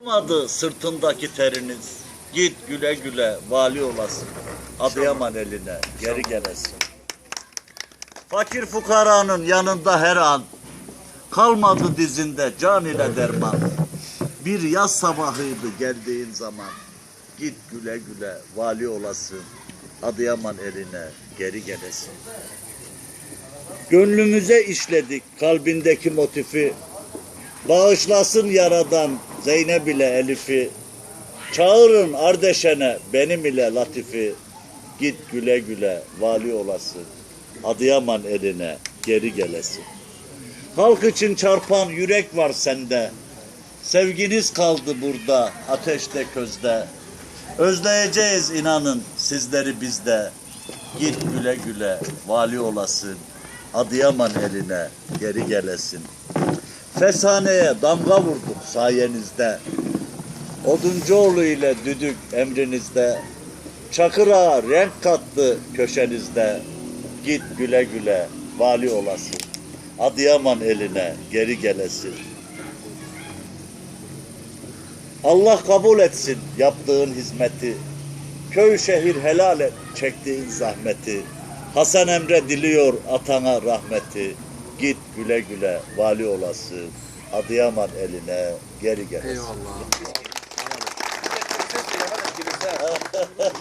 Olmadı sırtındaki teriniz. Git güle güle vali olasın. Adıyaman eline geri gelesin. Fakir fukaranın yanında her an. Kalmadı dizinde can ile derman. Bir yaz sabahıydı geldiğin zaman. Git güle güle vali olasın. Adıyaman eline geri gelesin. Gönlümüze işledik kalbindeki motifi. Bağışlasın yaradan Zeynep ile Elif'i. Çağırın Ardeşen'e benim ile Latif'i. Git güle güle vali olasın. Adıyaman eline geri gelesin. Halk için çarpan yürek var sende. Sevginiz kaldı burada ateşte közde. Özleyeceğiz inanın sizleri bizde. Git güle güle vali olasın. Adıyaman eline geri gelesin. Feshaneye damga vurduk sayenizde. Oduncuoğlu ile düdük emrinizde. Çakıra renk kattı köşenizde. Git güle güle vali olasın. Adıyaman eline geri gelesin. Allah kabul etsin yaptığın hizmeti. Köy şehir helal et çektiğin zahmeti. Hasan Emre diliyor atana rahmeti. Git güle güle vali olasın. Adıyaman eline geri gelesin. Eyvallah.